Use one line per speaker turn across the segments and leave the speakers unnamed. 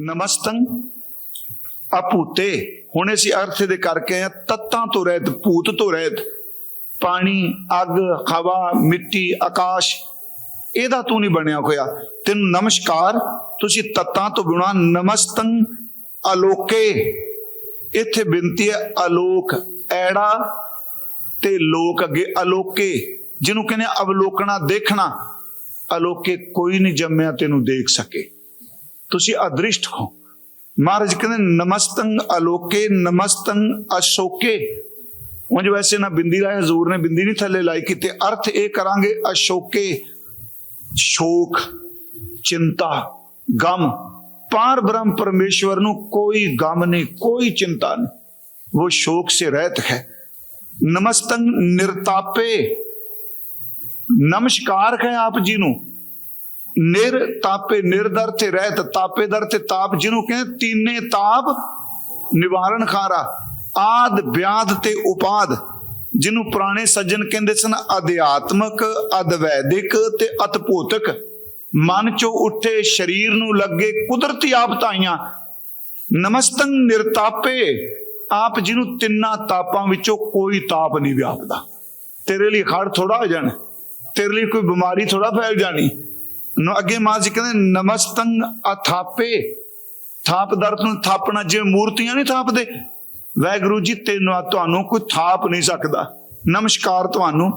ਨਮਸਤੰ ਅਪੂਤੇ ਹੁਣ ਅਸੀਂ ਅਰਥ ਦੇ ਕਰਕੇ ਆ ਤੱਤਾਂ ਤੋਂ ਰਹਿਤ, ਭੂਤ ਤੋਂ ਰਹਿਤ। ਪਾਣੀ, ਅੱਗ, ਹਵਾ, ਮਿੱਟੀ, ਆਕਾਸ਼, ਇਹਦਾ ਤੂੰ ਨਹੀਂ ਬਣਿਆ ਹੋਇਆ। ਤੈਨੂੰ ਨਮਸਕਾਰ, ਤੁਸੀਂ ਤੱਤਾਂ ਤੋਂ ਬਿਨਾ ਨਮਸਤੰ, ਅਲੋਕੇ। ਇੱਥੇ ਬੇਨਤੀ ਹੈ, ਅਲੋਕ, ਐੜਾ ਤੇ ਲੋਕ ਅੱਗੇ ਅਲੋਕੇ। ਜਿਹਨੂੰ ਕਹਿੰਦੇ ਅਵਲੋਕਣਾ, ਦੇਖਣਾ। ਅਲੋਕੇ ਕੋਈ ਨਹੀਂ ਜੰਮਿਆ ਤੈਨੂੰ ਦੇਖ ਸਕੇ। ਤੁਸੀਂ ਅਦ੍ਰਿਸ਼ਟ ਹੋ। ਮਹਾਰਾਜ ਕਹਿੰਦੇ ਨਮਸਤੰ ਅਲੋਕੇ ਨਮਸਤੰ ਅਸ਼ੋਕੇ। ਉਂਝ ਵੈਸੇ ਨਾ ਬਿੰਦੀ ਲਾਇਆ ਹਜ਼ੂਰ ਨੇ ਬਿੰਦੀ ਨਹੀਂ ਥੱਲੇ ਲਾਈ ਕਿਤੇ। ਅਰਥ ਇਹ ਕਰਾਂਗੇ, ਅਸ਼ੋਕੇ, ਸ਼ੋਕ, ਚਿੰਤਾ, ਗਮ। ਪਾਰ ਬ੍ਰਹਮ ਪਰਮੇਸ਼ਵਰ ਨੂੰ ਕੋਈ ਗਮ ਨਹੀਂ, ਕੋਈ ਚਿੰਤਾ ਨਹੀਂ। ਉਹ ਸ਼ੋਕ ਸੇ ਰਹਿਤ ਹੈ। ਨਮਸਤੰ ਨਿਰਤਾਪੇ। ਨਮਸਕਾਰ ਹੈ ਆਪ ਜੀ ਨੂੰ। ਨਿਰ ਤਾਪੇ ਨਿਰਦਰ ਤੇ ਰਹਿਤ ਤਾਪੇਦਰ ਤੇ ਤਾਪ, ਜਿਹਨੂੰ ਕਹਿੰਦੇ ਤੀਨੇ ਤਾਪ, ਨਿਵਾਰਨ ਖਾਰਾ, ਆਦ ਵਿਆਦ ਤੇ ਉਪਾਦ, ਜਿਹਨੂੰ ਪੁਰਾਣੇ ਸੱਜਣ ਕਹਿੰਦੇ ਸਨ ਅਧਿਆਤਮਕ ਅਦਵੈਦਿਕ ਤੇ ਅਤਭੂਤਕ। ਮਨ ਚੋਂ ਉੱਠੇ ਸਰੀਰ ਨੂੰ ਲੱਗੇ ਕੁਦਰਤੀ ਆਪਤਾਈਆਂ ਨਮਸਤੰ ਨਿਰਤਾਪੇ ਆਪ ਜਿਹਨੂੰ ਤਿੰਨਾਂ ਤਾਪਾਂ ਵਿੱਚੋਂ ਕੋਈ ਤਾਪ ਨਹੀਂ ਵਿਆਪਦਾ। ਤੇਰੇ ਲਈ ਖੜ ਥੋੜਾ ਹੋ ਜਾਣਾ, ਤੇਰੇ ਲਈ ਕੋਈ ਬਿਮਾਰੀ ਥੋੜਾ ਫੈਲ ਜਾਣੀ। ਨੂੰ ਅੱਗੇ ਮਾਂ ਜੀ ਕਹਿੰਦੇ ਨਮਸਤੰ ਅਥਾਪੇ। ਥਾਪ ਦਰਤ ਨੂੰ ਥਾਪਣਾ, ਜਿਵੇਂ ਮੂਰਤੀਆਂ ਨਹੀਂ ਥਾਪਦੇ। ਵੈਗੁਰੂ ਜੀ ਤੈਨੂੰ ਤੁਹਾਨੂੰ ਕੋਈ ਥਾਪ ਨਹੀਂ ਸਕਦਾ। ਨਮਸਕਾਰ ਤੁਹਾਨੂੰ।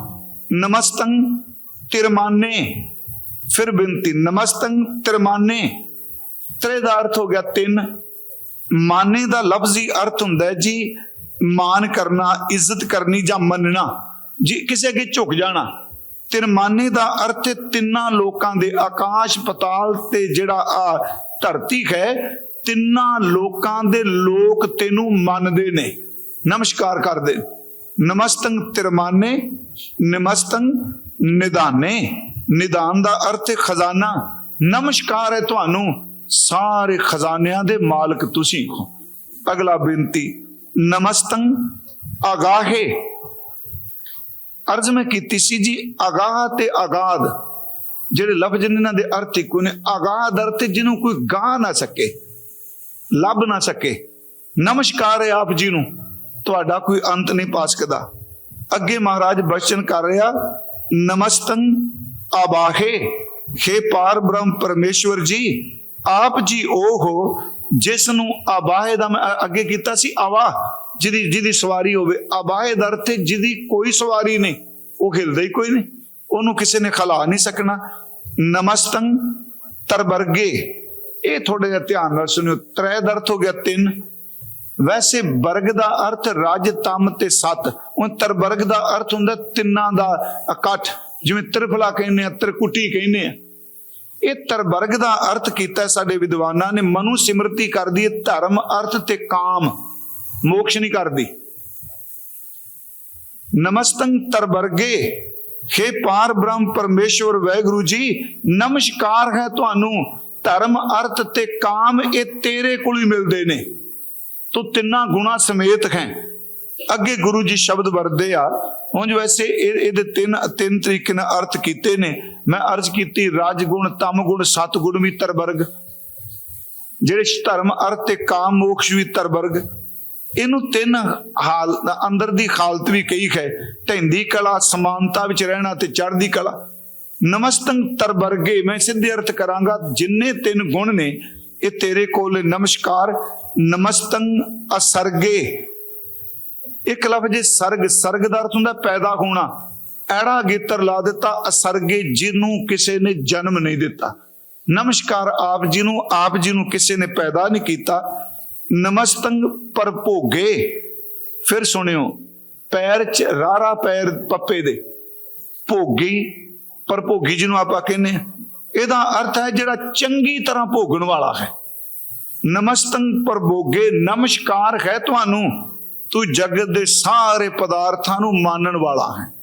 ਨਮਸਤੰ ਤਿਰਮਾਨੇ। ਫਿਰ ਬੇਨਤੀ ਨਮਸਤੰ ਤਿਰਮਾਨੇ। ਤਰੇ ਦਾ ਅਰਥ ਹੋ ਗਿਆ ਤਿੰਨ। ਮਾਨੇ ਦਾ ਲਫ਼ਜ਼ੀ ਅਰਥ ਹੁੰਦਾ ਹੈ ਜੀ, ਮਾਨ ਕਰਨਾ, ਇੱਜ਼ਤ ਕਰਨੀ ਜਾਂ ਮੰਨਣਾ। ਜੀ, ਕਿਸੇ ਅੱਗੇ ਝੁਕ ਜਾਣਾ। ਤਿਰਮਾਨੇ ਦਾ ਅਰਥ ਤਿੰਨਾਂ ਲੋਕਾਂ ਦੇ ਆਕਾਸ਼ ਪਤਾਲ ਤੇ ਜਿਹੜਾ ਆ ਧਰਤੀ ਹੈ, ਤਿੰਨਾਂ ਲੋਕਾਂ ਦੇ ਲੋਕ ਤੈਨੂੰ ਮੰਨਦੇ ਨੇ। ਨਮਸਕਾਰ ਕਰਦੇ। ਨਮਸਤੰ ਤਿਰਮਾਨੇ ਨਮਸਤੰ ਨਿਦਾਨੇ। ਨਿਦਾਨ ਦਾ ਅਰਥ ਹੈ ਖਜ਼ਾਨਾ। ਨਮਸਕਾਰ ਹੈ ਤੁਹਾਨੂੰ, ਸਾਰੇ ਖਜ਼ਾਨਿਆਂ ਦੇ ਮਾਲਕ ਤੁਸੀਂ ਹੋ। ਅਗਲਾ ਬੇਨਤੀ ਨਮਸਤੰ ਆਗਾਹੇ। ਅਰਜ਼ ਮੈਂ ਕੀਤੀ ਸੀ ਜੀ, ਅਗਾਹ ਤੇ ਆਗਾਦ ਜਿਹੜੇ ਲਫ਼ਜ਼ ਨੇ ਇਹਨਾਂ ਦੇ ਅਰਥ ਇੱਕੋ ਨੇ ਆਗਾਦ ਅਰਥ ਜਿਹਨੂੰ ਕੋਈ ਗਾ ਨਾ ਸਕੇ, ਲੱਭ ਨਾ ਸਕੇ। ਨਮਸਕਾਰ ਹੈ ਆਪ ਜੀ ਨੂੰ, ਤੁਹਾਡਾ ਕੋਈ ਅੰਤ ਨਹੀਂ ਪਾ ਸਕਦਾ। ਅੱਗੇ ਮਹਾਰਾਜ ਬਚਨ ਕਰ ਰਿਹਾ, ਨਮਸਤੰ ਆਬਾਹੇ। हे ਪਾਰ ਬ੍ਰਹਮ ਪਰਮੇਸ਼ਵਰ ਜੀ, ਆਪ ਜੀ ਉਹ ਹੋ ਜਿਸ ਨੂੰ ਆਬਾਹੇ ਦਾ ਮੈਂ ਅੱਗੇ ਕੀਤਾ ਸੀ ਆਵਾ ਜਿਹਦੀ ਜਿਹਦੀ ਸਵਾਰੀ ਹੋਵੇ ਆਬਾਹੇ ਦਾ ਜਿਹਦੀ ਕੋਈ ਸਵਾਰੀ ਨਹੀਂ, ਉਹ ਹਿਲਦਾ ਹੀ ਕੋਈ ਨਹੀਂ। ਉਹਨੂੰ ਕਿਸੇ ਨੇ ਖਲਾ ਨਹੀਂ ਸਕਣਾ। ਨਮਸਤੰ ਤਰਬਰਗੇ ਇਹ ਥੋੜੇ ਜਿਹਾ ਧਿਆਨ ਨਾਲ ਸੁਣਿਓ। ਤ੍ਰੈ ਦਾ ਹੋ ਗਿਆ ਤਿੰਨ। ਵੈਸੇ ਵਰਗ ਦਾ ਅਰਥ ਰਜ, ਤਮ ਤੇ ਸਤ। ਉਹ ਤਰਬਰਗ ਦਾ ਅਰਥ ਹੁੰਦਾ ਤਿੰਨਾਂ ਦਾ ਇਕੱਠ। ਜਿਵੇਂ ਤ੍ਰਿਫਲਾ ਕਹਿੰਦੇ ਆ, ਤ੍ਰਿਕੁਟੀ ਕਹਿੰਦੇ ਆ। ਇਹ ਤਰਬਰਗ ਦਾ ਅਰਥ ਕੀਤਾ ਸਾਡੇ ਵਿਦਵਾਨਾਂ ਨੇ। ਮਨੁ ਸਿਮਰਤੀ ਕਰਦੀ ਹੈ, ਧਰਮ, ਅਰਥ ਤੇ ਕਾਮ। ਮੋਕਸ਼ ਨਹੀਂ ਕਰਦੀ। ਨਮਸਤੰ ਤਰਬਰਗੇ हे ਪਾਰ ਬ੍ਰਹਮ ਪਰਮੇਸ਼ਵਰ ਵੈਗੁਰੂ ਜੀ, ਨਮਸਕਾਰ ਹੈ ਤੁਹਾਨੂੰ। ਧਰਮ, ਅਰਥ ਤੇ ਕਾਮ ਇਹ ਤੇਰੇ ਕੋਲ ਹੀ ਮਿਲਦੇ ਨੇ। ਤੂੰ ਤਿੰਨਾਂ ਗੁਣਾ ਸਮੇਤ ਹੈ। ਅੱਗੇ ਗੁਰੂ ਜੀ ਸ਼ਬਦ ਵਰਦੇ ਆ। ਉਂਝ ਵੈਸੇ ਇਹ- ਇਹਦੇ ਤਿੰਨ ਤਿੰਨ ਤਰੀਕੇ ਨਾਲ ਅਰਥ ਕੀਤੇ ਨੇ। ਮੈਂ ਅਰਜ਼ ਕੀਤੀ ਰਾਜ ਗੁਣ ਤਮ ਗੁਣ ਸਤ ਗੁਣ ਵੀ ਤਰਬਰਗ ਜਿਹੜੇ ਧਰਮ, ਅਰਥ ਤੇ ਕਾਮ, ਮੋਕਸ਼ ਵੀ ਤਰਬਰਗ ਇਹਨੂੰ ਤਿੰਨ ਹਾਲ, ਅੰਦਰ ਦੀ ਹਾਲਤ ਵੀ ਕਹੀ ਹੈ ਢੈਂਦੀ ਕਲਾ, ਸਮਾਨਤਾ ਵਿੱਚ ਰਹਿਣਾ ਤੇ ਚੜ੍ਹਦੀ ਕਲਾ। ਨਮਸਤੰ ਤਰਬਰਗੇ ਮੈਂ ਸਿੱਧੇ ਅਰਥ ਕਰਾਂਗਾ, ਜਿੰਨੇ ਤਿੰਨ ਗੁਣ ਨੇ, ਇਹ ਤੇਰੇ ਕੋਲ ਨਮਸਕਾਰ, ਨਮਸਤੰ ਅਸਰਗੇ। ਇੱਕ ਲਫ਼ਜ਼ ਹੈ ਸਰਗ ਸਰਗ ਦਾ ਅਰਥ ਹੁੰਦਾ ਪੈਦਾ ਹੋਣਾ। ਐੜਾ ਗੀਤਰ ਲਾ ਦਿੱਤਾ, ਅਸਰਗੇ ਜਿਹਨੂੰ ਕਿਸੇ ਨੇ ਜਨਮ ਨਹੀਂ ਦਿੱਤਾ। ਨਮਸਕਾਰ ਆਪ ਜੀ ਨੂੰ, ਆਪ ਜੀ ਨੂੰ ਕਿਸੇ ਨੇ ਪੈਦਾ ਨਹੀਂ ਕੀਤਾ। ਨਮਸਤੰਗ ਪਰਭੋਗੇ ਫਿਰ ਸੁਣਿਓ, ਪੈਰ ਚ ਰਾਰਾ ਪੈਰ ਪੱਪੇ ਦੇ। ਭੋਗੀ ਪਰਭੋਗੀ ਜਿਹਨੂੰ ਆਪਾਂ ਕਹਿੰਦੇ ਹਾਂ। ਇਹਦਾ ਅਰਥ ਹੈ ਜਿਹੜਾ ਚੰਗੀ ਤਰ੍ਹਾਂ ਭੋਗਣ ਵਾਲਾ ਹੈ। ਨਮਸਤੰਗ ਪਰਭੋਗੇ ਨਮਸਕਾਰ ਹੈ ਤੁਹਾਨੂੰ। ਤੂੰ ਜਗਤ ਦੇ ਸਾਰੇ ਪਦਾਰਥਾਂ ਨੂੰ ਮਾਨਣ ਵਾਲਾ ਹੈ।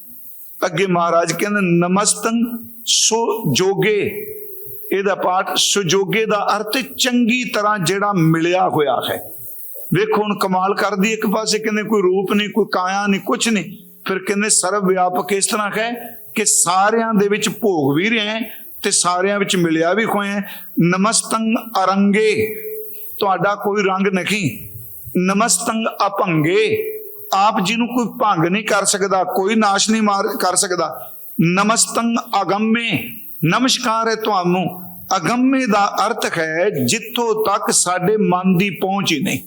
ਅੱਗੇ ਮਹਾਰਾਜ ਕਹਿੰਦੇ ਨਮਸਤੰ ਸੋ ਜੋਗੇ। ਇਹਦਾ ਪਾਠ ਸੁਜੋਗੇ ਦਾ ਅਰਥ ਚੰਗੀ ਤਰ੍ਹਾਂ ਜਿਹੜਾ ਮਿਲਿਆ ਹੋਇਆ ਹੈ। ਵੇਖੋ, ਹੁਣ ਕਮਾਲ ਕਰਦੀ ਇੱਕ ਪਾਸੇ, ਕਹਿੰਦੇ ਕੋਈ ਰੂਪ ਨਹੀਂ, ਕੋਈ ਕਾਇਆ ਨਹੀਂ ਕੁਝ ਨਹੀਂ। ਫਿਰ ਕਹਿੰਦੇ ਸਰਵ ਵਿਆਪਕ ਇਸ ਤਰ੍ਹਾਂ ਹੈ ਕਿ ਸਾਰਿਆਂ ਦੇ ਵਿੱਚ ਭੋਗ ਵੀ ਰਿਹਾ ਤੇ ਸਾਰਿਆਂ ਵਿੱਚ ਮਿਲਿਆ ਵੀ ਹੋਇਆ ਹੈ। ਨਮਸਤੰ ਅਰੰਗੇ, ਤੁਹਾਡਾ ਕੋਈ ਰੰਗ ਨਹੀਂ। ਨਮਸਤੰਗ ਅਭੰਗੇ ਆਪ ਜੀ ਨੂੰ ਕੋਈ ਭੰਗ ਨਹੀਂ ਕਰ ਸਕਦਾ, ਕੋਈ ਨਾਸ਼ ਨਹੀਂ ਮਾਰ, ਕਰ ਸਕਦਾ। ਨਮਸਤੰਗ ਅਗੰਮੇ ਨਮਸਕਾਰ ਹੈ ਤੁਹਾਨੂੰ। ਅਗੰਮੇ ਦਾ ਅਰਥ ਹੈ, ਜਿੱਥੋਂ ਤੱਕ ਸਾਡੇ ਮਨ ਦੀ ਪਹੁੰਚ ਹੀ ਨਹੀਂ।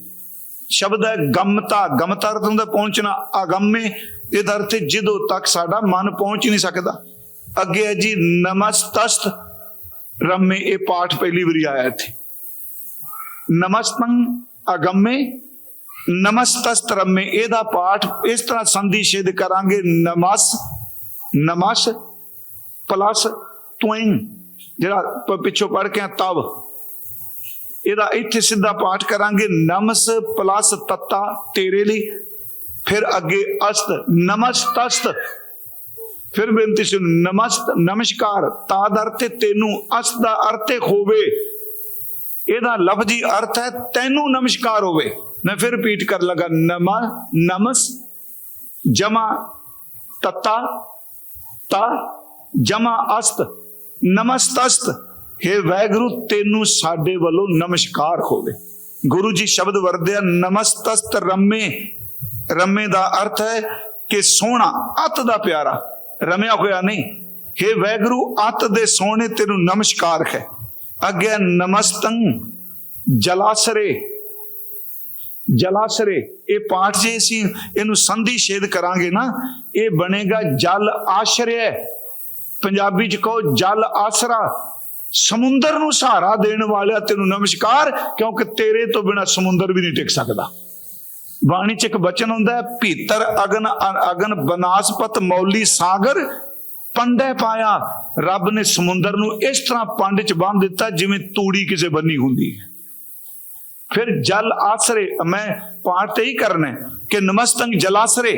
ਸ਼ਬਦ ਹੈ ਗਮਤਾ। ਗਮਤਾ ਅਰਥ ਹੁੰਦਾ ਪਹੁੰਚਣਾ। ਅਗੰਮੇ ਇਹਦਾ ਅਰਥ ਜਦੋਂ ਤੱਕ ਸਾਡਾ ਮਨ ਪਹੁੰਚ ਹੀ ਨਹੀਂ ਸਕਦਾ। ਅੱਗੇ ਹੈ ਜੀ, ਨਮਸਤਸਤ। ਰਮੇ ਇਹ ਪਾਠ ਪਹਿਲੀ ਵਾਰੀ ਆਇਆ ਇੱਥੇ। ਨਮਸਤੰ ਅਗੰਮੇ, ਨਮਸਤਸਤ ਰਮੇ, ਇਹਦਾ ਪਾਠ ਇਸ ਤਰ੍ਹਾਂ ਸੰਧੀ ਛੇਦ ਕਰਾਂਗੇ। ਨਮਸ ਨਮਸ, ਪਲਸ ਤਵਿੰ ਜਿਹੜਾ ਪਿੱਛੋਂ ਪੜ ਕੇ ਆ ਤਵ ਇਹਦਾ ਇੱਥੇ ਸਿੱਧਾ ਪਾਠ ਕਰਾਂਗੇ। ਨਮਸ ਪਲਸ ਤੱਤਾ ਤੇਰੇ ਲਈ। ਫਿਰ ਅੱਗੇ ਅਸਤ ਨਮਸਤਸਤ ਫਿਰ ਬੇਨਤੀ ਸੁਣ ਨਮਸਤ ਨਮਸਕਾਰ। ਤਾ ਦਾ ਅਰਥ ਤੈਨੂੰ ਅਸਤ ਦਾ ਅਰਥ ਹੋਵੇ। ਇਹਦਾ ਲਫ਼ਜ਼ੀ ਅਰਥ ਹੈ, ਤੈਨੂੰ ਨਮਸਕਾਰ ਹੋਵੇ। ਮੈਂ ਫਿਰ ਰਿਪੀਟ ਕਰ ਲਗਾ, ਨਮ, ਨਮਸ, ਜਮਾ, ਤਤਾ, ਤਾ, ਜਮਾ, ਅਸਤ। ਨਮਸਤਸਤ, ਹੈ ਵੈਗੁਰੂ ਤੈਨੂੰ ਸਾਡੇ ਵੱਲੋਂ ਨਮਸਕਾਰ ਹੋਵੇ। ਗੁਰੂ ਜੀ ਸ਼ਬਦ ਵਰਦਿਆ ਨਮਸਤਸਤ ਰੰਮੇ। ਰੰਮੇ ਦਾ ਅਰਥ ਹੈ ਕਿ ਸੋਹਣਾ, ਅਤ ਦਾ ਪਿਆਰਾ। ਰਮਿਆ ਹੋਇਆ ਨਹੀਂ। ਹੈ ਵੈਗੁਰੂ ਅਤ ਦੇ ਸੋਹਣੇ ਤੈਨੂੰ ਨਮਸਕਾਰ ਹੈ। ਅੱਗੇ ਨਮਸਤੰ ਜਲਾਸਰੇ। ਜਲਾਸਰੇ, ਇਹ ਪਾਠ ਜੇ ਅਸੀਂ ਇਹਨੂੰ ਸੰਧੀ ਛੇਦ ਕਰਾਂਗੇ ਨਾ, ਇਹ ਬਣੇਗਾ ਜਲ ਆਸ਼ਰਯ ਪੰਜਾਬੀ ਚ ਕਹੋ ਜਲ ਆਸਰਾ, ਸਮੁੰਦਰ ਨੂੰ ਸਹਾਰਾ ਦੇਣ ਵਾਲਿਆ ਤੈਨੂੰ ਨਮਸਕਾਰ, ਕਿਉਂਕਿ ਤੇਰੇ ਤੋਂ ਬਿਨਾ ਸਮੁੰਦਰ ਵੀ ਨਹੀਂ ਟਿਕ ਸਕਦਾ। ਬਾਣੀ ਚ ਇੱਕ ਬਚਨ ਹੁੰਦਾ ਭੀਤਰ ਅਗਨ ਅਗਨ ਬਨਾਸਪਤ ਮੌਲੀ ਸਾਗਰ, ਪੰਡੇ ਪਾਇਆ, ਰੱਬ ਨੇ ਸਮੁੰਦਰ ਨੂੰ ਇਸ ਤਰ੍ਹਾਂ ਪੰਡ ਚ ਬੰਨ ਦਿੱਤਾ ਜਿਵੇਂ ਤੂੜੀ ਕਿਸੇ ਬੰਨੀ ਹੁੰਦੀ ਹੈ। ਫਿਰ ਜਲ ਆਸਰੇ, ਮੈਂ ਪਾਠ ਤੇ ਹੀ ਕਰਨਾ ਕਿ ਨਮਸਤੰਗ ਜਲਾਸਰੇ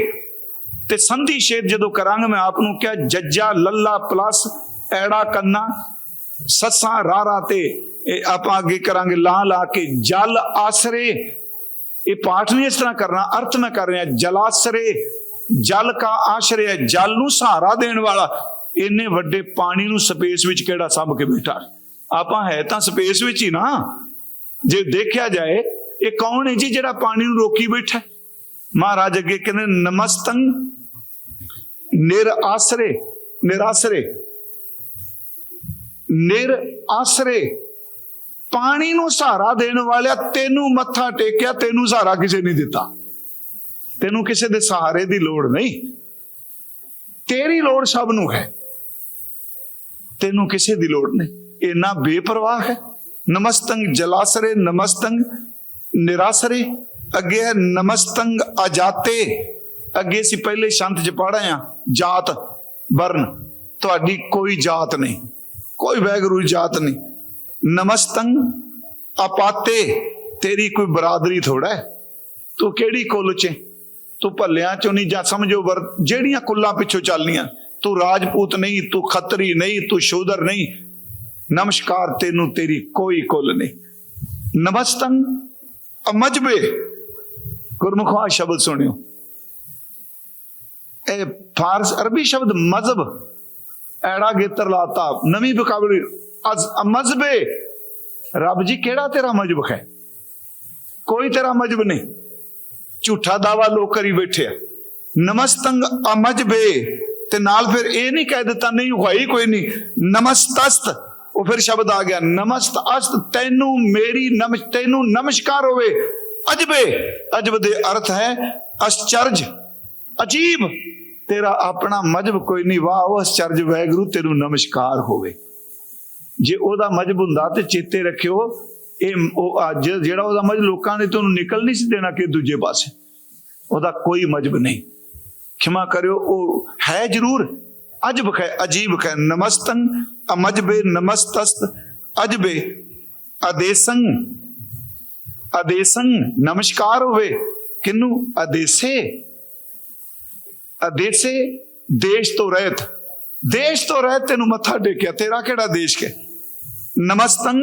ਤੇ ਸੰਧੀ ਛੇਦ ਜਦੋਂ ਕਰਾਂਗਾ ਮੈਂ ਆਪ ਨੂੰ ਕਿਹਾ, ਜੱਜਾ ਲੱਲਾ ਪਲੱਸ, ਐੜਾ ਕੰਨਾ, ਸੱਸਾਂ ਰਾਰਾ ਤੇ, ਇਹ ਆਪਾਂ ਅੱਗੇ ਕਰਾਂਗੇ, ਲਾ ਲਾ ਕੇ ਜਲ ਆਸਰੇ। ਇਹ ਪਾਠ ਨਹੀਂ ਇਸ ਤਰ੍ਹਾਂ ਕਰਨਾ, ਅਰਥ ਮੈਂ ਕਰ ਰਿਹਾ ਜਲਾਸਰੇ ਜਲ ਕਾ ਆਸ਼ਰੇ, ਜਲ ਨੂੰ ਸਹਾਰਾ ਦੇਣ ਵਾਲਾ। ਇੰਨੇ ਵੱਡੇ ਪਾਣੀ ਨੂੰ ਸਪੇਸ ਵਿੱਚ ਕਿਹੜਾ ਸਭ ਕੇ ਬੈਠਾ? ਆਪਾਂ ਹੈ ਤਾਂ ਸਪੇਸ ਵਿੱਚ ਹੀ ਨਾ। ਜੇ ਦੇਖਿਆ ਜਾਏ, ਇਹ ਕੌਣ ਹੈ ਜੀ ਜਿਹੜਾ ਪਾਣੀ ਨੂੰ ਰੋਕੀ ਬੈਠਾ? ਮਹਾਰਾਜ ਅੱਗੇ ਕਹਿੰਦੇ, ਨਮਸਤੰ ਨਿਰ ਆਸਰੇ ਨਿਰਾਸਰੇ। ਨਿਰ ਆਸਰੇ ਪਾਣੀ ਨੂੰ ਸਹਾਰਾ ਦੇਣ ਵਾਲਿਆ ਤੈਨੂੰ ਮੱਥਾ ਟੇਕਿਆ, ਤੈਨੂੰ ਸਹਾਰਾ ਕਿਸੇ ਨਹੀਂ ਦਿੱਤਾ। ਤੈਨੂੰ ਕਿਸੇ ਦੇ ਸਹਾਰੇ ਦੀ ਲੋੜ ਨਹੀਂ। ਤੇਰੀ ਲੋੜ ਸਭ ਨੂੰ ਹੈ। ਤੈਨੂੰ ਕਿਸੇ ਦੀ ਲੋੜ ਨਹੀਂ। ਇੰਨਾ ਬੇਪਰਵਾਹ ਹੈ। ਨਮਸਤੰਗ ਜਲਾਸਰੇ, ਨਮਸਤੰਗ ਨਿਰਾਸਰੇ। ਅੱਗੇ ਹੈ ਨਮਸਤੰਗ ਆਜ਼ਾਤੇ ਅੱਗੇ ਸੀ ਪਹਿਲੇ ਸ਼ੰਤ ਚ ਪੜ੍ਹੇ ਆ ਜਾਤ ਵਰਨ ਤੁਹਾਡੀ ਕੋਈ ਜਾਤ ਨਹੀਂ, ਕੋਈ ਵੈਗਰੂ ਜਾਤ ਨਹੀਂ। ਨਮਸਤੰਗ, ਅਪਾਤੇ, ਤੇਰੀ ਕੋਈ ਬਰਾਦਰੀ ਥੋੜਾ ਹੈ। ਤੂੰ ਕਿਹੜੀ ਕੁੱਲ ਚ ਤੂੰ ਭੱਲਿਆਂ ਚੋਂ ਨਹੀਂ ਜਾਂ ਸਮਝੋ ਵਰ, ਜਿਹੜੀਆਂ ਕੁੱਲਾਂ ਪਿੱਛੋਂ ਚੱਲਨੀਆਂ ਤੂੰ ਰਾਜਪੂਤ ਨਹੀਂ, ਤੂੰ ਖੱਤਰੀ ਨਹੀਂ, ਤੂੰ ਸ਼ੂਦਰ ਨਹੀਂ। ਨਮਸਕਾਰ, ਤੈਨੂੰ ਤੇਰੀ ਕੋਈ ਕੁੱਲ ਨਹੀਂ। ਨਮਸਤੰ ਅਮਜਬੇ, ਗੁਰਮੁਖਾ ਸ਼ਬਦ ਸੁਣਿਓ। ਇਹ ਫਾਰਸ ਅਰਬੀ ਸ਼ਬਦ ਮਜ਼ਹਬ, ਐੜਾ ਗੇਤਰ ਲਾਤਾ, ਨਵੀਂ ਬਕਾਬਲੀ ਅਜ਼ ਮਜ਼ਬੇ ਰੱਬ ਜੀ, ਕਿਹੜਾ ਤੇਰਾ ਮਜ਼ਹਬ ਹੈ? ਕੋਈ ਤੇਰਾ ਮਜ਼ਬ ਨਹੀਂ। ਝੂਠਾ ਦਾਵਾ ਲੋਕ ਕਰੀ ਬੈਠਿਆ ਨਮਸਤੰਗ ਅਮਜਬੇ। ਤੇ ਨਾਲ ਫਿਰ ਇਹ ਨਹੀਂ ਕਹਿ ਦਿੱਤਾ, ਨਹੀਂ, ਹੋਈ ਕੋਈ ਨਹੀਂ। ਨਮਸਤਸਤ। ਉਹ ਫਿਰ ਸ਼ਬਦ ਆ ਗਿਆ ਨਮਸਤ ਅਸਤ ਤੈਨੂੰ ਮੇਰੀ ਨਮਸ ਤੈਨੂੰ ਨਮਸਕਾਰ ਹੋਵੇ। ਅਜਬੇ। ਅਜਬ ਦੇ ਅਰਥ ਹੈ ਅਸਚਰਜ। ਅਜੀਬ। ਤੇਰਾ ਆਪਣਾ ਮਜਬ ਕੋਈ ਨਹੀਂ, ਵਾਹ ਉਹ ਅਸਚਰਜ ਵੈਗਰੂ, ਤੈਨੂੰ ਨਮਸਕਾਰ ਹੋਵੇ। ਜੇ ਉਹਦਾ ਮਜਬ ਹੁੰਦਾ ਤੇ ਚੇਤੇ ਰੱਖਿਓ, ਇਹ ਉਹ ਅੱਜ ਜਿਹੜਾ ਉਹਦਾ ਮਜਬ ਲੋਕਾਂ ਨੇ ਤੁਹਾਨੂੰ ਨਿਕਲ ਨਹੀਂ ਸੀ ਦੇਣਾ ਕਿ ਦੂਜੇ ਪਾਸੇ। ਉਹਦਾ ਕੋਈ ਮਜਬ ਨਹੀਂ। ਖਿਮਾ ਕਰਿਓ, ਉਹ ਹੈ ਜ਼ਰੂਰ। ਅਜਬ ਹੈ ਅਜੀਬ ਹੈ ਨਮਸਤੰ, ਅਮਜਬੇ ਨਮਸਤਸਤ, ਅਜਬੇ ਅਦੇਸੰ ਅਦੇਸੰ, ਨਮਸਕਾਰ ਹੋਵੇ। ਕਿਨੂੰ ਅਦੇਸੇ। ਅਦੇਸੇ ਦੇਸ਼ ਤੋਂ ਰਹਿਤ, ਦੇਸ਼ ਤੋਂ ਰਹਿਤ ਤੈਨੂੰ ਮੱਥਾ ਟੇਕਿਆ, ਤੇਰਾ ਕਿਹੜਾ ਦੇਸ਼ ਹੈ? ਨਮਸਤੰ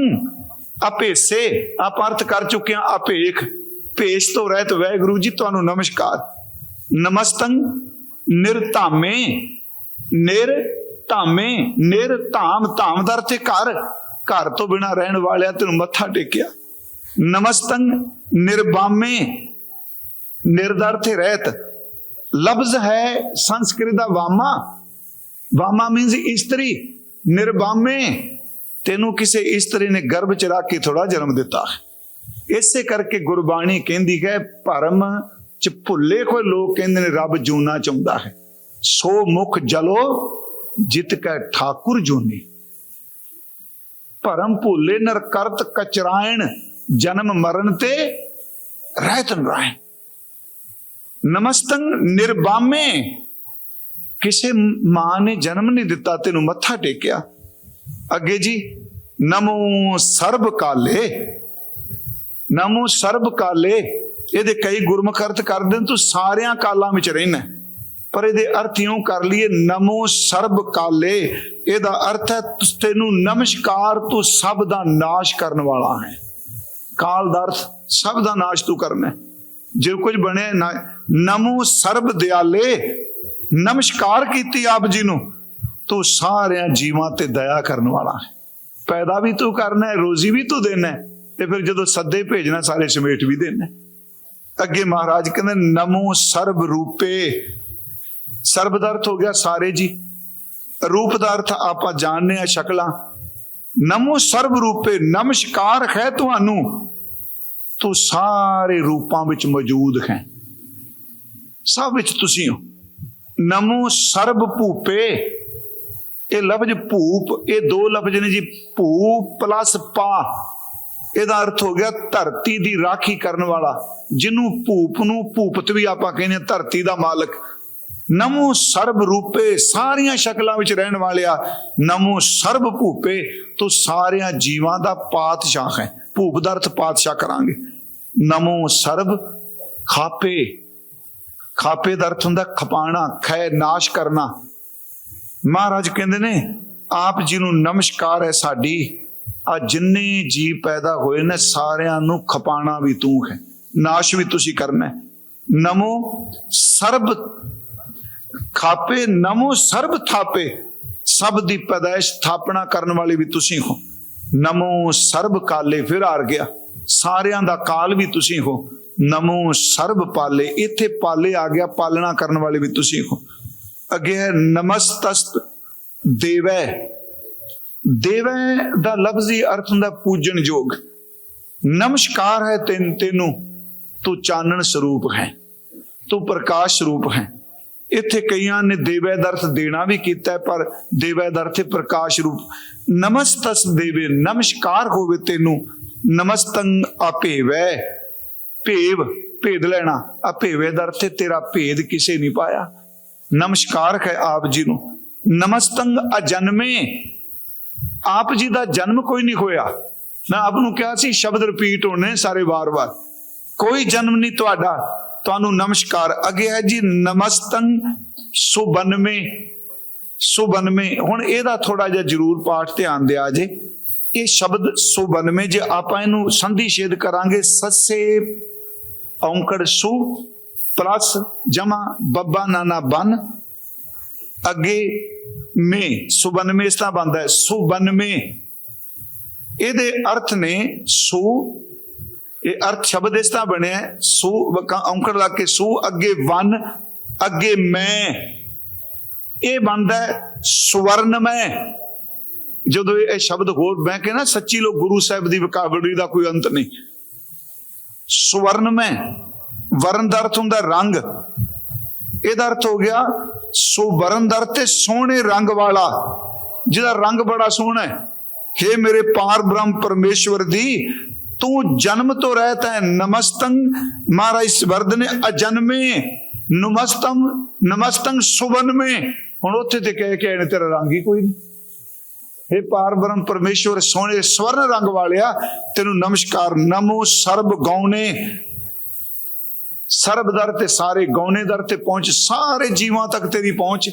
ਅਪੇਸੇ ਆਪ ਅਰਥ ਕਰ ਚੁੱਕੇ ਹਾਂ ਅਪੇਖ ਭੇਸ਼ ਤੋਂ ਰਹਿਤ ਵੈਗੁਰੂ ਜੀ ਤੁਹਾਨੂੰ ਨਮਸਕਾਰ। ਨਮਸਤੰ, ਨਿਰਧਾਮੇ ਨਿਰ ਧਾਮੇ ਨਿਰ ਧਾਮ ਧਾਮ ਦਾ ਅਰਥ ਘਰ। ਘਰ ਤੋਂ ਬਿਨਾ ਰਹਿਣ ਵਾਲਿਆਂ ਤੈਨੂੰ ਮੱਥਾ ਟੇਕਿਆ। ਨਮਸਤੰ, ਨਿਰਬਾਮੇ, ਨਿਰਦਰਥ ਰਹਿਤ। ਲਫ਼ਜ਼ ਹੈ ਸੰਸਕ੍ਰਿਤ ਦਾ ਵਾਮਾ। ਵਾਮਾ ਮੀਨਸ ਇਸਤਰੀ ਨਿਰਬਾਮੇ ਤੈਨੂੰ ਕਿਸੇ ਇਸਤਰੀ ਨੇ ਗਰਭ ਚ ਰੱਖ ਕੇ ਥੋੜਾ ਜਨਮ ਦਿੱਤਾ। ਹੈ ਇਸੇ ਕਰਕੇ ਗੁਰਬਾਣੀ ਕਹਿੰਦੀ ਹੈ, ਭਰਮ ਚ ਭੁੱਲੇ ਕੋਈ ਲੋਕ ਕਹਿੰਦੇ ਨੇ, ਰੱਬ ਜੂਨਾ ਚਾਹੁੰਦਾ ਹੈ। ਸੋ ਮੁਖ ਜਲੋ, ਜਿਤ ਕੈ ਠਾਕੁਰ ਜੂਨੀ। ਭਰਮ ਭੁੱਲੇ ਨਰਕਰਤ ਕਚਰਾਇਣ, ਜਨਮ ਮਰਨ ਤੇ ਰਹਿਤ ਨਰਾਇਣ। ਨਮਸਤੰ ਨਿਰਬਾਮੇ। ਕਿਸੇ ਮਾਂ ਨੇ ਜਨਮ ਨਹੀਂ ਦਿੱਤਾ, ਤੈਨੂੰ ਮੱਥਾ ਟੇਕਿਆ। ਅੱਗੇ ਜੀ, ਨਮੋ ਸਰਬ ਕਾਲੇ ਨਮੋ ਸਰਬ ਕਾਲੇ ਇਹਦੇ ਕਈ ਗੁਰਮੁਖ ਅਰਥ ਕਰਦੇ ਨੇ, ਤੂੰ ਸਾਰਿਆਂ ਕਾਲਾਂ ਵਿੱਚ ਰਹਿਣਾ ਪਰ ਇਹਦੇ ਅਰਥ ਇਉਂ ਕਰ ਲਈਏ, ਨਮੋ ਸਰਬ ਕਾਲੇ ਇਹਦਾ ਅਰਥ ਹੈ ਤੈਨੂੰ ਨਮਸਕਾਰ, ਤੂੰ ਸਭ ਦਾ ਨਾਸ਼ ਕਰਨ ਵਾਲਾ ਹੈ। ਕਾਲ ਦਾ ਅਰਥ, ਸਭ ਦਾ ਨਾਸ਼ ਤੂੰ ਕਰਨਾ ਹੈ। ਜੇ ਕੁਝ ਬਣਿਆ ਨਾ ਨਮੋ ਸਰਬ ਦਿਆਲੇ ਨਮਸਕਾਰ ਕੀਤੀ ਆਪ ਜੀ ਨੂੰ। ਤੂੰ ਸਾਰਿਆਂ ਜੀਵਾਂ ਤੇ ਦਇਆ ਕਰਨ ਵਾਲਾ ਹੈ। ਪੈਦਾ ਵੀ ਤੂੰ ਕਰਨਾ ਹੈ ਰੋਜ਼ੀ ਵੀ ਤੂੰ ਦੇਣਾ ਹੈ, ਤੇ ਫਿਰ ਜਦੋਂ ਸੱਦੇ ਭੇਜਣਾ ਸਾਰੇ ਸਮੇਟ ਵੀ ਦੇਣਾ ਅੱਗੇ ਮਹਾਰਾਜ ਕਹਿੰਦੇ ਨਮੋ ਸਰਬ ਰੂਪੇ। ਸਰਬ ਦਾ ਅਰਥ ਹੋ ਗਿਆ ਸਾਰੇ ਜੀ। ਰੂਪ ਦਾ ਅਰਥ ਆਪਾਂ ਜਾਣਦੇ ਆ ਸ਼ਕਲਾਂ। ਨਮੋ ਸਰਬ ਰੂਪੇ ਨਮਸਕਾਰ ਹੈ ਤੁਹਾਨੂੰ। ਤੂੰ ਸਾਰੇ ਰੂਪਾਂ ਵਿੱਚ ਮੌਜੂਦ ਹੈ। ਸਭ ਵਿੱਚ ਤੁਸੀਂ ਹੋ। ਨਮੋ ਸਰਬ ਭੂਪੇ। ਇਹ ਲਫ਼ਜ਼ ਭੂਪ, ਇਹ ਦੋ ਲਫ਼ਜ਼ ਨੇ ਜੀ। ਭੂਪ ਪਲੱਸ ਪਾ। ਇਹਦਾ ਅਰਥ ਹੋ ਗਿਆ ਧਰਤੀ ਦੀ ਰਾਖੀ ਕਰਨ ਵਾਲਾ। ਜਿਹਨੂੰ ਭੂਪ ਨੂੰ ਭੂਪਤ ਵੀ ਆਪਾਂ ਕਹਿੰਦੇ ਹਾਂ, ਧਰਤੀ ਦਾ ਮਾਲਕ। ਨਮੋ ਸਰਬ ਰੂਪੇ ਸਾਰੀਆਂ ਸ਼ਕਲਾਂ ਵਿੱਚ ਰਹਿਣ ਵਾਲਿਆ, ਨਮੋ ਸਰਬ ਭੂਪੇ, ਤੂੰ ਸਾਰਿਆਂ ਜੀਵਾਂ ਦਾ ਪਾਤਸ਼ਾਹ ਹੈ, ਭੂਪ ਦਾ ਅਰਥ ਪਾਤਸ਼ਾਹ ਕਰਾਂਗੇ। ਨਮੋ ਸਰਬ ਖਾਪੇ ਖਾਪੇ ਦਾ ਅਰਥ ਹੁੰਦਾ ਖਪਾਣਾ, ਖੈ ਨਾਸ਼ ਕਰਨਾ। ਮਹਾਰਾਜ ਕਹਿੰਦੇ ਨੇ, ਆਪ ਜੀ ਨੂੰ ਨਮਸਕਾਰ ਹੈ ਸਾਡੀ, ਆ ਜਿੰਨੇ ਜੀ ਪੈਦਾ ਹੋਏ ਨੇ, ਸਾਰਿਆਂ ਨੂੰ ਖਪਾਣਾ ਵੀ ਤੂੰ ਹੈ, ਨਾਸ਼ ਵੀ ਤੁਸੀਂ ਕਰਨਾ ਹੈ। ਨਮੋ ਸਰਬ ਖਾਪੇ ਨਮੋ ਸਰਬ ਥਾਪੇ। ਸਭ ਦੀ ਪੈਦਾਇਸ਼ ਥਾਪਣਾ ਕਰਨ ਵਾਲੇ ਵੀ ਤੁਸੀਂ ਹੋ। ਨਮੋ ਸਰਬ ਕਾਲੇ ਫਿਰ ਆ ਗਿਆ। ਸਾਰਿਆਂ ਦਾ ਕਾਲ ਵੀ ਤੁਸੀਂ ਹੋ। ਨਮੋ ਸਰਬ ਪਾਲੇ। ਇੱਥੇ ਪਾਲੇ ਆ ਗਿਆ, ਪਾਲਣਾ ਕਰਨ ਵਾਲੇ ਵੀ ਤੁਸੀਂ ਹੋ। ਅੱਗੇ ਹੈ ਨਮਸਤਸਤ, ਦੇਵੈ। ਦੇਵੈ ਦਾ ਲਫ਼ਜ਼ੀ ਅਰਥ ਹੁੰਦਾ ਪੂਜਣ ਯੋਗ। ਨਮਸਕਾਰ ਹੈ ਤੈਨ, ਤੈਨੂੰ। ਤੂੰ ਚਾਨਣ ਸਰੂਪ ਹੈ। ਤੂੰ ਪ੍ਰਕਾਸ਼ ਸਰੂਪ ਹੈ। ਇੱਥੇ ਕਈਆਂ ਨੇ ਦੇਵੈ ਦਰਥ ਦੇਣਾ ਵੀ ਕੀਤਾ ਪਰ ਦੇਵੈ ਦਰਥ ਪ੍ਰਕਾਸ਼ ਰੂਪ। ਨਮਸਤਸ ਦੇਵੇ, ਨਮਸਕਾਰ ਹੋਵੇ ਤੈਨੂੰ, ਨਮਸਤੰ ਆਪੇਵੈ। ਭੇਵ, ਭੇਦ ਲੈਣਾ, ਆਪੇਵੈ ਦਰਥ ਤੇਰਾ ਭੇਦ ਕਿਸੇ ਨਹੀਂ ਪਾਇਆ। ਨਮਸਕਾਰ ਹੈ ਆਪ ਜੀ ਨੂੰ। ਨਮਸਤੰ ਅਜਨਮੇ। ਆਪ ਜੀ ਦਾ ਜਨਮ ਕੋਈ ਨਹੀਂ ਹੋਇਆ। ਮੈਂ ਆਪ ਨੂੰ ਕਿਹਾ ਸੀ, ਸ਼ਬਦ ਰਿਪੀਟ ਹੋਣੇ ਸਾਰੇ ਵਾਰ-ਵਾਰ। ਕੋਈ ਜਨਮ ਨਹੀਂ ਤੁਹਾਡਾ। ਤੁਹਾਨੂੰ ਨਮਸਕਾਰ। ਅੱਗੇ ਹੈ ਜੀ ਨਮਸਤੰ ਸੁਬਨਮੇ ਸੁਬਨਮੇ ਹੁਣ ਇਹਦਾ ਥੋੜਾ ਜਿਹਾ ਜ਼ਰੂਰ ਪਾਠ ਧਿਆਨ ਦਿਆ ਜੇ। ਇਹ ਸ਼ਬਦ ਸੁਬਨਮੇ ਜੇ ਆਪਾਂ ਇਹਨੂੰ ਸੰਧੀ ਛੇਦ ਕਰਾਂਗੇ, ਸੱਸੇ ਔਂਕੜ ਸੁ, ਪਲੱਸ ਜਮਾ ਬੱਬਾ ਨਾਨਾ ਬਨ, ਅੱਗੇ ਮੇ ਸੁਬਨਮੇ ਇਸ ਤਰ੍ਹਾਂ ਬਣਦਾ ਹੈ ਸੁਬਨਮੇ ਇਹਦੇ ਅਰਥ ਨੇ ਸੂ ਇਹ ਅਰਥ ਸ਼ਬਦ ਇਸ ਤਰ੍ਹਾਂ ਬਣਿਆ ਸੂ ਵਕਾ- ਔਂਕੜ ਲਾ ਕੇ ਸੂ ਅੱਗੇ ਵਨ, ਅੱਗੇ ਮੈਂ। ਇਹ ਬਣਦਾ ਹੈ ਸਵਰਨਮੈ। ਜਦੋਂ ਇਹ ਸ਼ਬਦ ਹੋਰ ਮੈਂ ਕਹਿੰਦਾ ਸੱਚੀ ਲੋਕ ਗੁਰੂ ਸਾਹਿਬ ਦੀ ਵਕਾਬਲਰੀ ਦਾ ਕੋਈ ਅੰਤ ਨਹੀਂ। ਸਵਰਨਮੈ, ਵਰਨ ਦਾ ਅਰਥ ਹੁੰਦਾ ਰੰਗ। ਇਹਦਾ ਅਰਥ ਹੋ ਗਿਆ ਸੁਵਰਨ ਦਾ ਅਰਥ ਸੋਹਣੇ ਰੰਗ ਵਾਲਾ, ਜਿਹਦਾ ਰੰਗ ਬੜਾ ਸੋਹਣਾ ਹੈ। हे ਮੇਰੇ ਪਾਰ ਬ੍ਰਹਮ ਪਰਮੇਸ਼ਵਰ ਦੀ ਤੂੰ ਜਨਮ ਤੋਂ ਰਹਿਤ ਹੈ ਨਮਸਤੰ। ਮਹਾਰਾਜ ਇਸ ਨੇ ਅਜਨਮੇ, ਨਮਸਤੰ ਨਮਸਤੰ ਸੁਵਨਮੇ। ਹੁਣ ਉੱਥੇ ਤੇ ਕਹਿ ਕੇ ਆਏ ਤੇਰਾ ਰੰਗ ਹੀ ਕੋਈ ਨਹੀਂ। हे ਪਾਰ ਬ੍ਰਹਮ ਸੋਹਣੇ ਸਵਰਨ ਰੰਗ ਵਾਲਿਆ, ਤੈਨੂੰ ਨਮਸਕਾਰ। ਨਮੋ ਸਰਬ ਗੌਣੇ। ਸਰਬ ਦਰ ਤੇ ਸਾਰੇ ਗੌਣੇ ਦਰ ਤੇ ਪਹੁੰਚ, ਸਾਰੇ ਜੀਵਾਂ ਤੱਕ ਤੇਰੀ ਪਹੁੰਚ।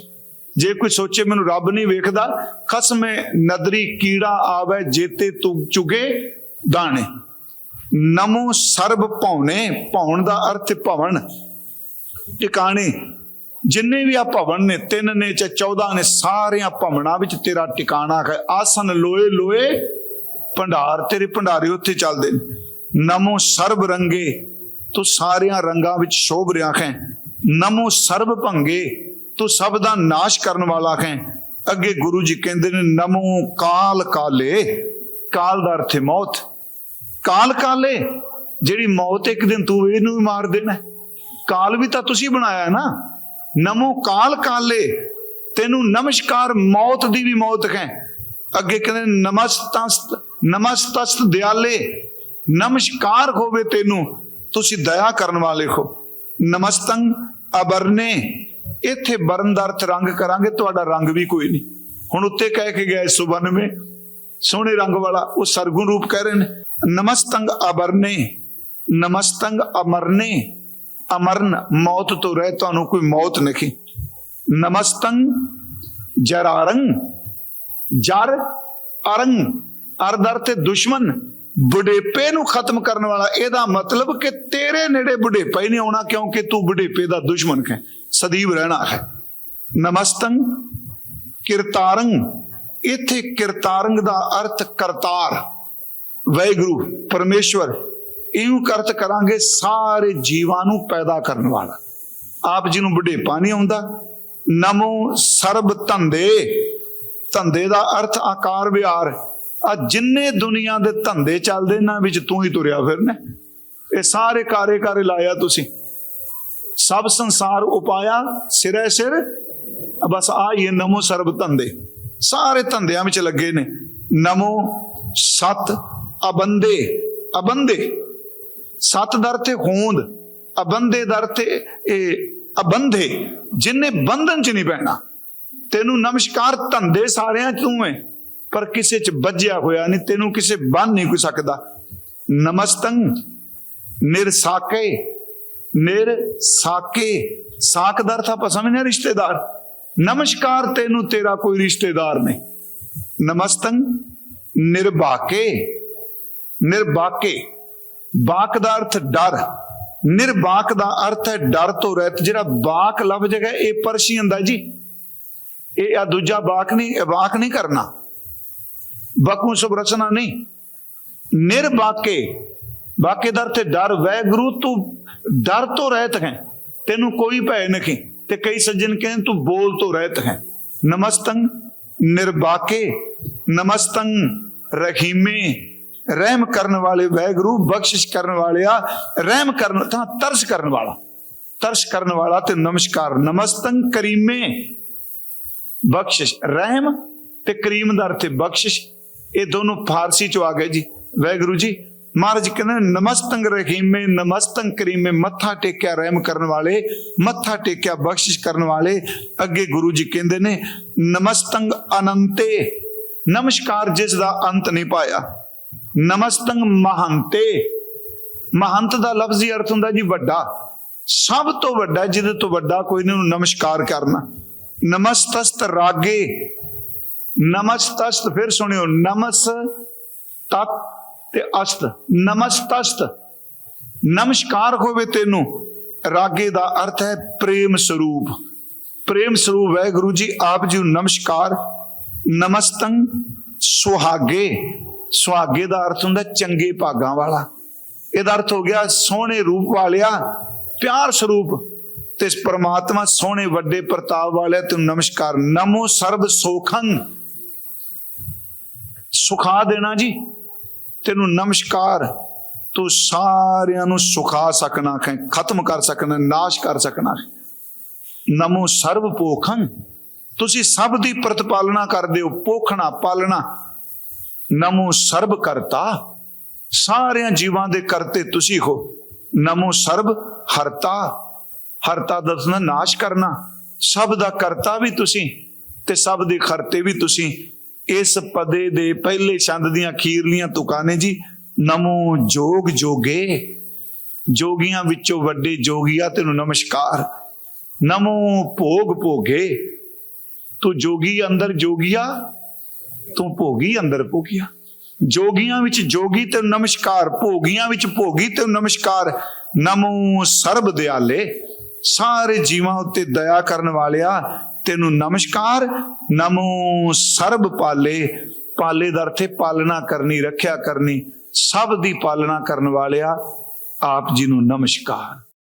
ਜੇ ਕੋਈ ਸੋਚੇ ਮੈਨੂੰ ਰੱਬ ਨਹੀਂ ਵੇਖਦਾ, ਖਸਮੇ ਨਦਰੀ ਕੀੜਾ ਆਵੇ, ਜੇਤੇ ਤੂੰ ਚੁਗੇ ਦਾਣੇ। ਨਮੋ ਸਰਬ ਭੌਣੇ ਭੌਣ ਦਾ ਅਰਥ ਭਵਨ। ਟਿਕਾਣੇ ਜਿੰਨੇ ਵੀ ਆ ਭਵਨ ਨੇ, ਤਿੰਨ ਨੇ ਚ 14 ਨੇ, ਸਾਰਿਆਂ ਭਵਨਾਂ ਵਿੱਚ ਤੇਰਾ ਟਿਕਾਣਾ ਹੈ। ਆਸਨ ਲੋਏ ਲੋਏ, ਭੰਡਾਰ ਤੇਰੇ ਭੰਡਾਰੇ ਉੱਥੇ ਚੱਲਦੇ ਨੇ। ਨਮੋ ਸਰਬ ਰੰਗੇ, ਤੂੰ ਸਾਰਿਆਂ ਰੰਗਾਂ ਵਿੱਚ ਸ਼ੋਭ ਰਿਹਾ ਹੈ। ਨਮੋ ਸਰਬ ਭੰਗੇ, ਤੂੰ ਸਭ ਦਾ ਨਾਸ਼ ਕਰਨ ਵਾਲਾ ਹੈ। ਅੱਗੇ ਗੁਰੂ ਜੀ ਕਹਿੰਦੇ ਨੇ, ਨਮੋ ਕਾਲ ਕਾਲੇ, ਕਾਲ ਦਾ ਅਰਥ ਹੈ ਮੌਤ। ਕਾਲ ਕਾਲੇ ਜਿਹੜੀ ਮੌਤ ਇੱਕ ਦਿਨ ਤੂੰ ਇਹਨੂੰ ਵੀ ਮਾਰ ਦੇਣਾ। ਕਾਲ ਵੀ ਤਾਂ ਤੁਸੀਂ ਬਣਾਇਆ ਨਾ। ਨਮੋ ਕਾਲ ਕਾਲੇ ਤੈਨੂੰ ਨਮਸਕਾਰ ਮੌਤ ਦੀ ਵੀ ਮੌਤ ਹੈ। ਅੱਗੇ ਕਹਿੰਦੇ ਨਮਸਤਸਤ ਨਮਸਤਸਤ ਦਿਆਲੇ, ਨਮਸਕਾਰ ਹੋਵੇ ਤੈਨੂੰ, ਤੁਸੀਂ ਦਇਆ ਕਰਨ ਵਾਲੇ ਹੋ। ਨਮਸਤੰ ਅਬਰਨੇ, ਇੱਥੇ ਬਰਨ ਦਾ ਅਰਥ ਰੰਗ ਕਰਾਂਗੇ, ਤੁਹਾਡਾ ਰੰਗ ਵੀ ਕੋਈ ਨਹੀਂ। ਹੁਣ ਉੱਤੇ ਕਹਿ ਕੇ ਗਿਆ 192 ਸੋਹਣੇ ਰੰਗ ਵਾਲਾ, ਉਹ ਸਰਗੁਣ ਰੂਪ ਕਹਿ ਰਹੇ ਨੇ। ਨਮਸਤੰਗ ਅਬਰਨੇ ਨਮਸਤੰਗ ਅਮਰਨੇ ਅਮਰਨ ਮੌਤ ਤੋਂ ਰਹਿ ਤੁਹਾਨੂੰ ਕੋਈ ਮੌਤ ਨਹੀਂ ਨਮਸਤੰਗ ਜਰਾਰੰਗ ਜਰ ਅਰੰਗ ਅਰਦਰ ਤੇ ਦੁਸ਼ਮਨ ਬੁਢੇਪੇ ਨੂੰ ਖਤਮ ਕਰਨ ਵਾਲਾ ਇਹਦਾ ਮਤਲਬ ਕਿ ਤੇਰੇ ਨੇੜੇ ਬੁਢੇਪਾ ਹੀ ਨਹੀਂ ਆਉਣਾ ਕਿਉਂਕਿ ਤੂੰ ਬੁਢੇਪੇ ਦਾ ਦੁਸ਼ਮਣ ਹੈ ਸਦੀਵ ਰਹਿਣਾ ਹੈ ਨਮਸਤੰ ਕਿਰਤਾਰੰਗ ਇੱਥੇ ਕਿਰਤਾਰੰਗ ਦਾ ਅਰਥ ਕਰਤਾਰ ਵੈਗੁਰੂ ਪਰਮੇਸ਼ਵਰ ਇਹਨੂੰ ਕਰਤ ਕਰਾਂਗੇ ਸਾਰੇ ਜੀਵਾਂ ਨੂੰ ਪੈਦਾ ਕਰਨ ਵਾਲਾ। ਆਪ ਜੀ ਨੂੰ ਬੁਢੇਪਾ ਨਹੀਂ ਆਉਂਦਾ। ਨਮੋ ਸਰਬ ਧੰਦੇ। ਧੰਦੇ ਦਾ ਅਰਥ ਆਕਾਰ ਵਿਹਾਰ। ਆ ਜਿੰਨੇ ਦੁਨੀਆ ਦੇ ਧੰਦੇ ਚੱਲਦੇ ਨਾ ਵਿੱਚ ਤੂੰ ਹੀ ਤੁਰਿਆ ਫਿਰਨਾ। ਇਹ ਸਾਰੇ ਕਾਰੇ ਕਾਰੇ ਲਾਇਆ ਤੁਸੀਂ। ਸਭ ਸੰਸਾਰ ਉਪਾਇਆ, ਸਿਰੇ ਸਿਰ। ਬਸ ਆ ਹੀ ਨਮੋ ਸਰਬ ਧੰਦੇ। ਸਾਰੇ ਧੰਦਿਆਂ ਵਿੱਚ ਲੱਗੇ ਨੇ। ਨਮੋ ਸਤ ਅਬੰਦੇ ਅਬੰਦੇ। ਸਤ ਦਰ ਤੇ ਹੋਂਦ, ਅਬੰਦੇ ਦਰ ਤੇ ਇਹ ਅਬੰਧੇ। ਜਿੰਨੇ ਬੰਧਨ ਚ ਨਹੀਂ ਪੈਣਾ ਤੈਨੂੰ ਨਮਸਕਾਰ ਧੰਦੇ ਸਾਰਿਆਂ ਚ ਤੂੰ ਹੈ ਪਰ ਕਿਸੇ ਚ ਵੱਜਿਆ ਹੋਇਆ ਨਹੀਂ, ਤੈਨੂੰ ਕਿਸੇ ਬੰਨ ਨਹੀਂ ਕੋਈ ਸਕਦਾ। ਨਮਸਤੰ, ਨਿਰਸਾਕੇ ਨਿਰ ਸਾਕੇ ਸਾਕ ਦਾ ਅਰਥ ਆਪਾਂ ਸਮਝਦੇ ਰਿਸ਼ਤੇਦਾਰ। ਨਮਸਕਾਰ ਤੈਨੂੰ ਤੇਰਾ ਕੋਈ ਰਿਸ਼ਤੇਦਾਰ ਨਹੀਂ। ਨਮਸਤੰ, ਨਿਰਭਾਕੇ। ਨਿਰਬਾਕੇ। ਬਾਕ ਦਾ ਅਰਥ ਡਰ। ਨਿਰਬਾਕ ਦਾ ਅਰਥ ਹੈ ਡਰ ਤੋਂ ਰਹਿਤ। ਜਿਹੜਾ ਬਾਕ ਲੱਭ ਜਗਾ ਇਹ ਪਰਸ਼ੀਅਨ ਦਾ ਜੀ। ਇਹ ਆ ਦੂਜਾ ਬਾਕ ਨਹੀਂ, ਇਹ ਬਾਕ ਨਹੀਂ ਕਰਨਾ। ਬਾਕੂ ਸਭ ਰਚਨਾ ਨਹੀਂ। ਨਿਰਬਾਕੇ। ਬਾਕੇ ਦਰ ਤੇ ਡਰ। ਵੈਗੁਰੂ ਤੂੰ ਡਰ ਤੋਂ ਰਹਿਤ ਹੈ। ਤੈਨੂੰ ਕੋਈ ਭੈ ਨਹੀਂ ਤੇ ਕਈ ਸੱਜਣ ਕਹਿੰਦੇ ਤੂੰ ਬੋਲ ਤੋਂ ਰਹਿਤ ਹੈ। ਨਮਸਤੰ ਨਿਰਬਾਕੇ। ਨਮਸਤੰ ਰਹੀਮੇ। ਰਹਿਮ ਕਰਨ ਵਾਲੇ ਵੈਗੁਰੂ ਬਖਸ਼ਿਸ਼ ਕਰਨ ਵਾਲਿਆ ਰਹਿਮ ਕਰਨ ਤਾਂ ਤਰਸ ਕਰਨ ਵਾਲਾ। ਤਰਸ ਕਰਨ ਵਾਲਾ ਤੇ ਨਮਸਕਾਰ ਨਮਸਤੰ ਕਰੀਮੇ। ਬਖਸ਼ਿਸ਼ ਰਹਿਮ ਤੇ ਕਰੀਮ ਦਾ ਅਰਥ ਹੈ ਬਖਸ਼ਿਸ਼। ਇਹ ਦੋਨੋਂ ਫਾਰਸੀ ਚੋਂ ਆ ਗਏ ਜੀ। ਵੈਗੁਰੂ ਜੀ ਮਹਾਰਾਜ ਕਹਿੰਦੇ ਨੇ, ਨਮਸਤੰ ਰਹੀਮੇ ਨਮਸਤੰ ਕਰੀਮੇ। ਮੱਥਾ ਟੇਕਿਆ ਰਹਿਮ ਕਰਨ ਵਾਲੇ ਮੱਥਾ ਟੇਕਿਆ ਬਖਸ਼ਿਸ਼ ਕਰਨ ਵਾਲੇ। ਅੱਗੇ ਗੁਰੂ ਜੀ ਕਹਿੰਦੇ ਨੇ ਨਮਸਤੰ ਅਨੰਤੇ। ਨਮਸਕਾਰ ਜਿਸ ਦਾ ਅੰਤ ਨਹੀਂ ਪਾਇਆ। ਨਮਸਤੰ ਮਹੰਤੇ। ਮਹੰਤ ਦਾ ਲਫ਼ਜ਼ੀ ਅਰਥ ਹੁੰਦਾ ਜੀ ਵੱਡਾ। ਸਭ ਤੋਂ ਵੱਡਾ, ਜਿਹਦੇ ਤੋਂ ਵੱਡਾ ਕੋਈ ਨਹੀਂ ਨਮਸਕਾਰ ਕਰਨਾ। ਨਮਸਤਸਤ ਰਾਗੇ। ਨਮਸਤਸਤ ਫਿਰ ਸੁਣਿਓ, ਨਮਸ ਤਤ ਤੇ ਅਸਤ। ਨਮਸਤਸਤ। ਨਮਸਕਾਰ ਹੋਵੇ ਤੈਨੂੰ, ਰਾਗੇ ਦਾ ਅਰਥ ਹੈ ਪ੍ਰੇਮ ਸਰੂਪ। ਪ੍ਰੇਮ ਸਰੂਪ ਹੈ ਗੁਰੂ ਜੀ ਆਪ ਜੀ ਨੂੰ ਨਮਸਕਾਰ ਨਮਸਤੰ ਸੁਹਾਗੇ। ਸੁਹਾਗੇ ਦਾ ਅਰਥ ਹੁੰਦਾ ਚੰਗੇ ਭਾਗਾਂ ਵਾਲਾ। ਇਹਦਾ ਅਰਥ ਹੋ ਗਿਆ ਸੋਹਣੇ ਰੂਪ ਵਾਲਿਆ, ਪਿਆਰ ਸਰੂਪ। ਤੇ ਇਸ ਪ੍ਰਮਾਤਮਾ ਸੋਹਣੇ ਵੱਡੇ ਪ੍ਰਤਾਪ ਵਾਲਿਆ, ਤੈਨੂੰ ਨਮਸਕਾਰ। ਨਮੋ ਸਰਬ ਸੋਖੰ। ਸੁਖਾ ਦੇਣਾ ਜੀ। ਤੈਨੂੰ ਨਮਸਕਾਰ। ਤੂੰ ਸਾਰਿਆਂ ਨੂੰ ਸੁਖਾ ਸਕਣਾ ਹੈ ਖਤਮ ਕਰ ਸਕਣਾ, ਨਾਸ਼ ਕਰ ਸਕਣਾ ਨਮੋ ਸਰਬ ਪੋਖੰ। ਤੁਸੀਂ ਸਭ ਦੀ ਪ੍ਰਤਪਾਲਣਾ ਕਰਦੇ ਹੋ, ਪੋਖਣਾ, ਪਾਲਣਾ। ਨਮੋ ਸਰਬ ਕਰਤਾ, ਸਾਰਿਆਂ ਜੀਵਾਂ ਦੇ ਕਰਤੇ ਤੁਸੀਂ ਹੋ। ਨਮੋ ਸਰਬ ਹਰਤਾ ਹਰਤਾ ਦਸਨਾ ਨਾਸ਼ ਕਰਨਾ। ਸਭ ਦਾ ਕਰਤਾ ਵੀ ਤੁਸੀਂ ਤੇ ਸਭ ਦੇ ਖਰਤੇ ਵੀ ਤੁਸੀਂ। ਇਸ ਪਦੇ ਦੇ ਪਹਿਲੇ ਛੰਦ ਦੀਆਂ ਖੀਰਲੀਆਂ ਤੁਕਾਂ ਨੇ ਜੀ, ਨਮੋ ਜੋਗ ਜੋਗੇ। ਜੋਗੀਆਂ ਵਿੱਚੋਂ ਵੱਡੇ ਜੋਗੀਆ ਤੈਨੂੰ ਨਮਸਕਾਰ। ਨਮੋ ਭੋਗ ਭੋਗੇ। ਤੂੰ ਜੋਗੀ ਅੰਦਰ ਜੋਗੀਆ ਤੂੰ ਭੋਗੀ ਅੰਦਰ ਭੋਗੀਆ। ਜੋਗੀਆਂ ਵਿੱਚ ਜੋਗੀ ਤੇ ਨਮਸਕਾਰ, ਭੋਗੀਆਂ ਵਿੱਚ ਭੋਗੀ ਤੇ ਨਮਸਕਾਰ। ਨਮੋ ਸਰਬ ਦਿਆਲੇ, ਸਾਰੇ ਜੀਵਾਂ ਉੱਤੇ ਦਇਆ ਕਰਨ ਵਾਲਿਆ, ਤੈਨੂੰ ਨਮਸਕਾਰ। ਨਮੋ ਸਰਬ ਪਾਲੇ ਪਾਲੇ ਦਾ ਅਰਥ ਹੈ ਪਾਲਣਾ ਕਰਨੀ, ਰੱਖਿਆ ਕਰਨੀ। ਸਭ ਦੀ ਪਾਲਣਾ ਕਰਨ ਵਾਲਿਆ, ਆਪ ਜੀ ਨੂੰ ਨਮਸਕਾਰ।